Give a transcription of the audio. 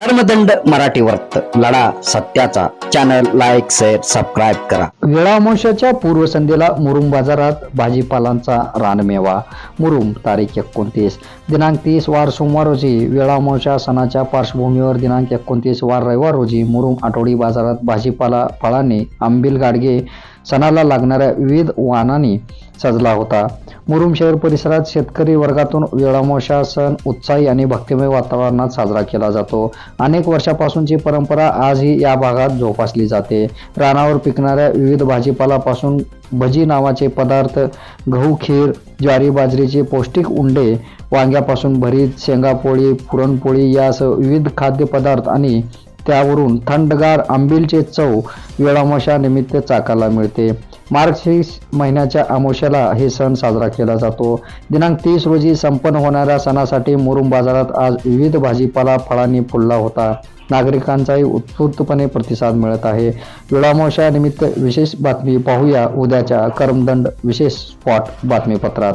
धर्मदंड मराठी वर्त लढा सत्याचा. चॅनल लाईक शेअर सबस्क्राईब करा. वेळामोशाच्या पूर्वसंध्येला मुरुम बाजारात भाजीपालांचा रानमेवा. मुरुम तारीख एकोणतीस. दिनांक तीस वार सोमवार रोजी. वेळामोशा सणाच्या पार्श्वभूमीवर दिनांक एकोणतीस वार रविवार रोजी मुरुम आठवडी बाजारात भाजीपाला फळांनी आंबील गाडगे सणाला लागणाऱ्या विविध वाहनांनी सजला होता. मुरुम शहर परिसरात शेतकरी वर्गातून वेळामोशा सण उत्साही आणि भक्तिमय वातावरणात साजरा केला जातो. अनेक वर्षापासूनची परंपरा आजही या भागात जोपासली जाते. रानावर पिकणाऱ्या विविध भाजीपालापासून भजी नावाचे पदार्थ गहू खीर ज्वारी बाजरीचे पौष्टिक उंडे वांग्यापासून भरीत शेंगापोळी पुरणपोळी यासह विविध खाद्यपदार्थ आणि त्यावरून थंडगार आंबीलचे चव वेळामशानिमित्त चाकाला मिळते. मार्गशीर्ष महिन्याच्या अमावस्याला हे सण साजरा केला जातो. दिनांक तीस रोजी संपन्न होणाऱ्या सणासाठी मुरुम बाजारात आज विविध भाजीपाला फळांनी फुलला होता. नागरिकांचाही उत्स्फूर्तपणे प्रतिसाद मिळत आहे. वेळामोशानिमित्त विशेष बातमी पाहूया उद्याच्या करमदंड विशेष स्पॉट बातमीपत्रात.